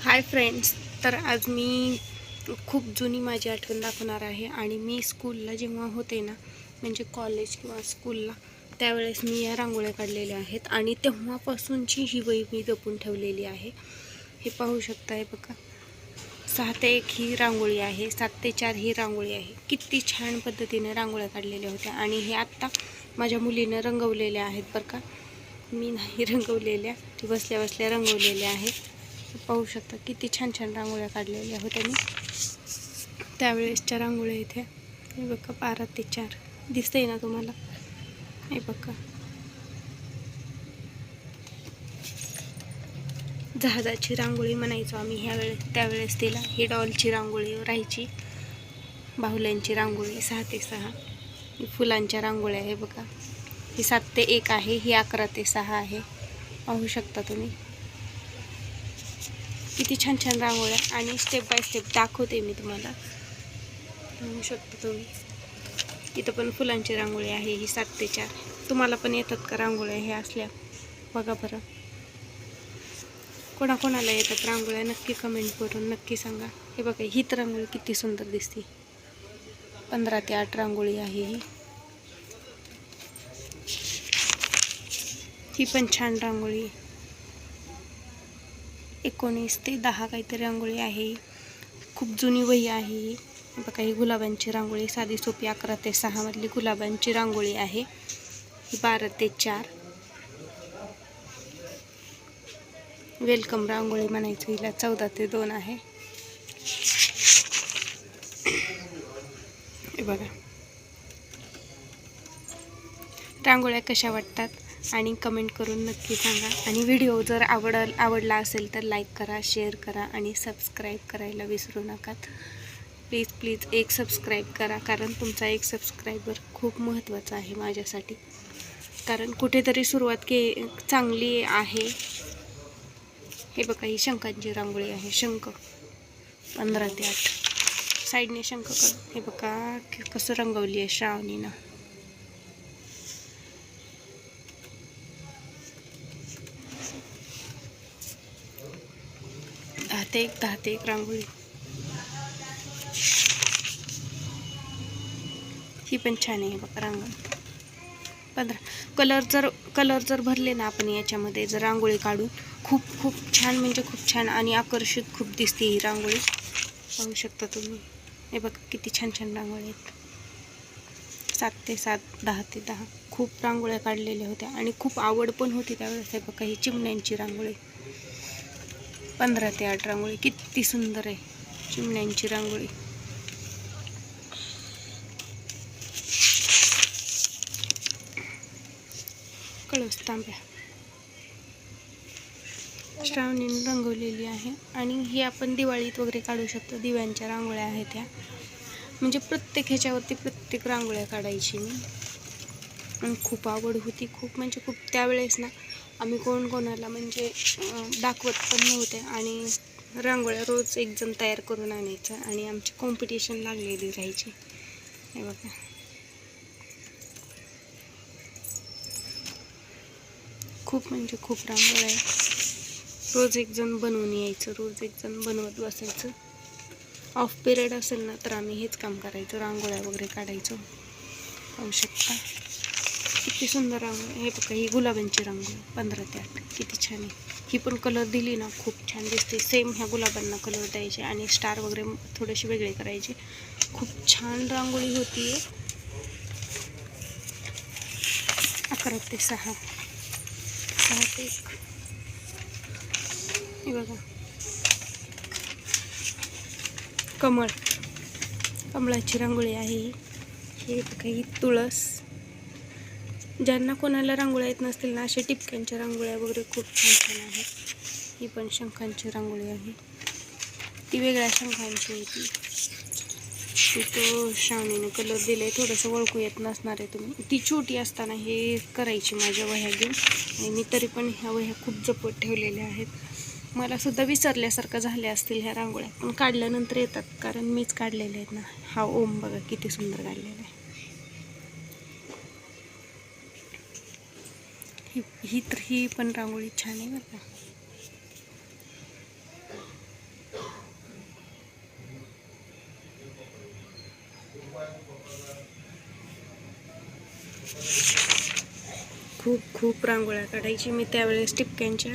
Hi friends तर आज मी खूप जुनी माझी आठवण दाखवणार आहे आणि मी स्कूलला जेव्हा होते ना म्हणजे कॉलेज किंवा स्कूलला त्यावेळेस मी या रांगोळ्या काढलेल्या आहेत आणि तेव्हापासूनची ही वही मी जपून ठेवलेली आहे. हे पाहू शकता आहे बघा. सहा ते एक ही रांगोळी आहे सात ते चार ही रांगोळी आहे. किती छान पद्धतीने रांगोळ्या काढलेल्या होत्या आणि हे आत्ता माझ्या मुलीनं रंगवलेल्या आहेत बरं का. मी नाही रंगवलेल्या ती बसल्या बसल्या रंगवलेल्या आहेत. पाहू शकता किती छान छान रांगोळ्या काढलेल्या होत्या मी त्यावेळेसच्या रांगोळ्या इथे. हे बघा बारा ते चार. दिसतंय ना तुम्हाला? हे बघा. जहाजाची रांगोळी म्हणायचो आम्ही ह्या वेळेस त्यावेळेस तिला. ही डॉलची रांगोळी राहायची बाहुल्यांची रांगोळी सहा ते सहा. ही फुलांच्या रांगोळ्या आहे बघा. ही सात ते एक आहे ही अकरा ते सहा आहे. पाहू शकता तुम्ही. किती छान छान रांगोळ्या आणि स्टेप बाय स्टेप दाखवते मी तुम्हाला. म्हणू शकता तुम्ही. इथं पण फुलांची रांगोळी आहे ही सात ते चार. तुम्हाला पण येतात का रांगोळ्या हे असल्या? बघा बरं. कोणाकोणाला येतात रांगोळ्या नक्की कमेंट करून नक्की सांगा. हे बघा ही तर रांगोळी किती सुंदर दिसते. पंधरा ते आठ रांगोळी आहे ही. ही पण छान रांगोळी. आहे एकोणीस ते दहा काहीतरी रांगोळी आहे. खूप जुनी वही आहे. बघा ही गुलाबांची रांगोळी साधी सोपी अकरा ते सहामधली गुलाबांची रांगोळी आहे. ही बारा ते चार. वेलकम रांगोळी म्हणायचं हिला चौदा ते दोन आहे. बघा. रांगोळ्या कशा वाटतात? आणि कमेंट करून नक्की सांगा. आणि व्हिडिओ जर आवड आवडला असेल तर लाईक करा शेअर करा आणि सबस्क्राईब करायला विसरू नका. प्लीज प्लीज एक सबस्क्राईब करा कारण तुमचा एक सबस्क्रायबर खूप महत्त्वाचा आहे माझ्यासाठी. कारण कुठेतरी सुरुवात के चांगली आहे. हे बघा ही शंखांची रांगोळी आहे. शंख. पंधरा ते आठ. साईडने शंख कर. हे बघा कसं रंगवली आहे श्रावणीनं. ते एक दहा ते एक रांगोळी. ही पण छान आहे बघा रांगोळी. पंधरा. कलर जर कलर जर भरले ना आपण याच्यामध्ये जर रांगोळी काढून खूप खूप छान म्हणजे खूप छान आणि आकर्षित खूप दिसते ही रांगोळी. पाहू शकता तुम्ही. हे बघा किती छान छान रांगोळी आहेत. सात ते सात दहा ते दहा. खूप रांगोळ्या काढलेल्या होत्या आणि खूप आवड पण होती त्यावेळेस. हे बघा ही चिमण्यांची रांगोळी. पंधरा ते आठ रांगोळी. किती सुंदर आहे. चिमण्यांची रांगोळी. कळस तांब्या. श्रावणीने रंगवलेली आहे. आणि ही आपण दिवाळीत वगैरे काढू शकतो. दिव्यांच्या रांगोळ्या आहेत त्या. म्हणजे प्रत्येक ह्याच्यावरती प्रत्येक रांगोळ्या काढायची मी. आणि खूप आवड होती. खूप म्हणजे खूप त्यावेळेस ना आम्ही कोण कोणाला म्हणजे दाखवत पण नव्हते आणि रांगोळ्या रोज एक जण तयार करून आणायचं आणि आमची कॉम्पिटिशन लागलेली राहायची. हे बघा. खूप म्हणजे खूप रांगोळ्या आहे. रोज एक जण बनवून यायचं रोज एक जण बनवत बसायचं. ऑफ पिरियड असेल ना तर आम्ही हेच काम करायचं रांगोळ्या वगैरे काढायचो. पाहू शकता किती सुंदर रांगोळी हे बघा ही गुलाबांची रांगोळी पंधरा ते आठ. किती छान आहे. ही पण कलर दिली ना खूप छान दिसते. सेम ह्या गुलाबांना कलर द्यायचे आणि स्टार वगैरे थोडेसे वेगळे करायचे. खूप छान रांगोळी होती. अकरा ते सहा. सहा ते एक. हे बघा. कमळ. कमळाची रांगोळी आहे ही. हे बघा ही तुळस. ज्यांना कोणाला रांगोळ्या येत नसतील ना अशा टिपक्यांच्या रांगोळ्या वगैरे खूप छान छान आहेत. ही पण शंखांची रांगोळी आहे. ती वेगळ्या शंखांची होती ती. तो श्रावणीने कलर दिले थोडंसं ओळखू येत नसणार आहे तुम्ही. ती छोटी असताना हे करायची माझ्या वह्या घेऊन. आणि मी तरी पण ह्या वह्या खूप जपत ठेवलेल्या आहेत. मला सुद्धा विसरल्यासारखं झाल्या असतील ह्या रांगोळ्या. पण काढल्यानंतर येतात कारण मीच काढलेल्या आहेत ना. हा ओम बघा किती सुंदर काढलेला आहे. ही ही तर ही पण रांगोळी छान आहे बरं का. खूप खूप रांगोळ्या काढायची मी त्यावेळेस टिपक्यांच्या.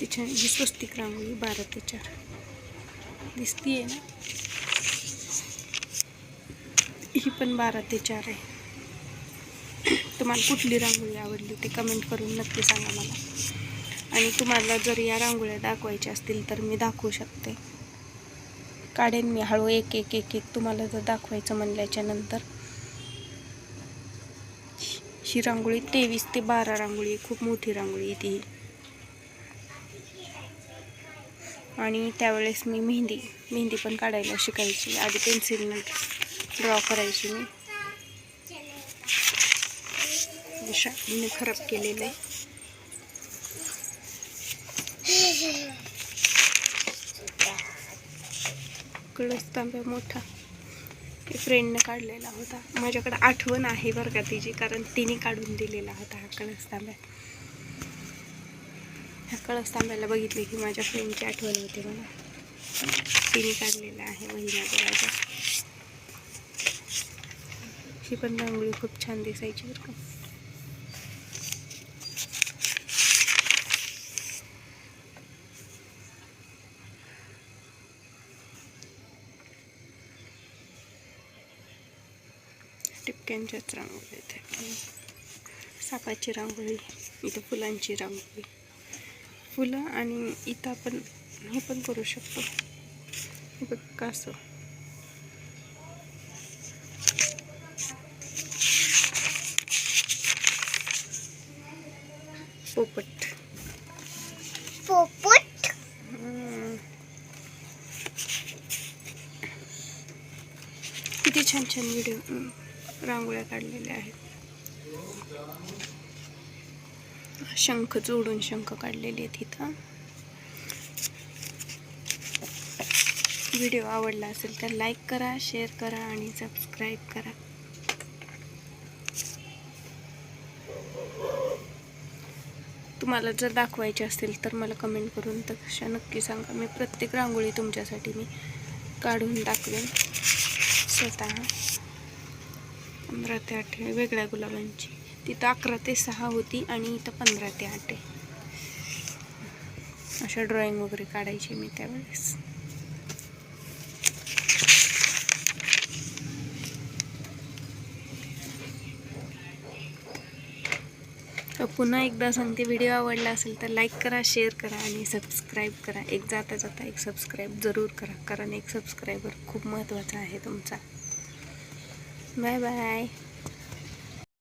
तिच्या ही स्वस्तिक रांगोळी बारा ते चार. दिसतीये ना? ही पण बारा ते चार आहे. तुम्हाला कुठली रांगोळी आवडली ते कमेंट करून नक्की सांगा मला. आणि तुम्हाला जर या रांगोळ्या दाखवायच्या असतील तर मी दाखवू शकते. काढेन मी हळू एक एक एक एक तुम्हाला जर दाखवायचं म्हणल्याच्या नंतर ही रांगोळी तेवीस ते बारा रांगोळी खूप मोठी रांगोळी आहे ती. आणि त्यावेळेस मी मेहंदी मेहंदी पण काढायला शिकायची. आधी पेन्सिलनं ड्रॉ करायची मी. मी खराब केलेलं आहे. कळस तांब्या मोठा. फ्रेंडनं काढलेला होता. माझ्याकडे आठवण आहे बरं का तिची कारण तिने काढून दिलेला होता हा कळस तांब्या. ह्या कळस तांब्याला बघितले की माझ्या फ्रेंडची आठवण होते मला तिने काढलेला आहे महिना माझ्या ही पण रांगोळी खूप छान दिसायची बरं का टिपक्यांच्याच रांगोळी इथे सापाची रांगोळी इथं फुलांची रांगोळी फुलं आणि इथं आपण हे पण करू शकतो हे बघ कासव पोपट. पोपट. किती छान छान व्हिडिओ रांगोळ्या काढलेल्या आहेत. शंख जोडून शंख काढलेले आहेत इथं. व्हिडिओ आवडला असेल तर लाईक करा शेअर करा आणि सबस्क्राईब करा. तुम्हाला जर दाखवायचे असतील तर मला कमेंट करून तशा नक्की सांगा. मी प्रत्येक रांगोळी तुमच्यासाठी मी काढून दाखवेन स्वतः. पंधरा ते आठ आहे वेगळ्या गुलाबांची. तिथं अकरा ते सहा होती आणि इथं पंधरा ते आठ आहे. अशा ड्रॉइंग वगैरे काढायची मी त्यावेळेस. तर पुन्हा एकदा सांगते व्हिडिओ आवडला असेल तर लाईक करा शेअर करा आणि सबस्क्राईब करा. एक जाता जाता एक सबस्क्राईब जरूर करा कारण एक सबस्क्रायबर खूप महत्त्वाचा आहे तुमचा. Bye bye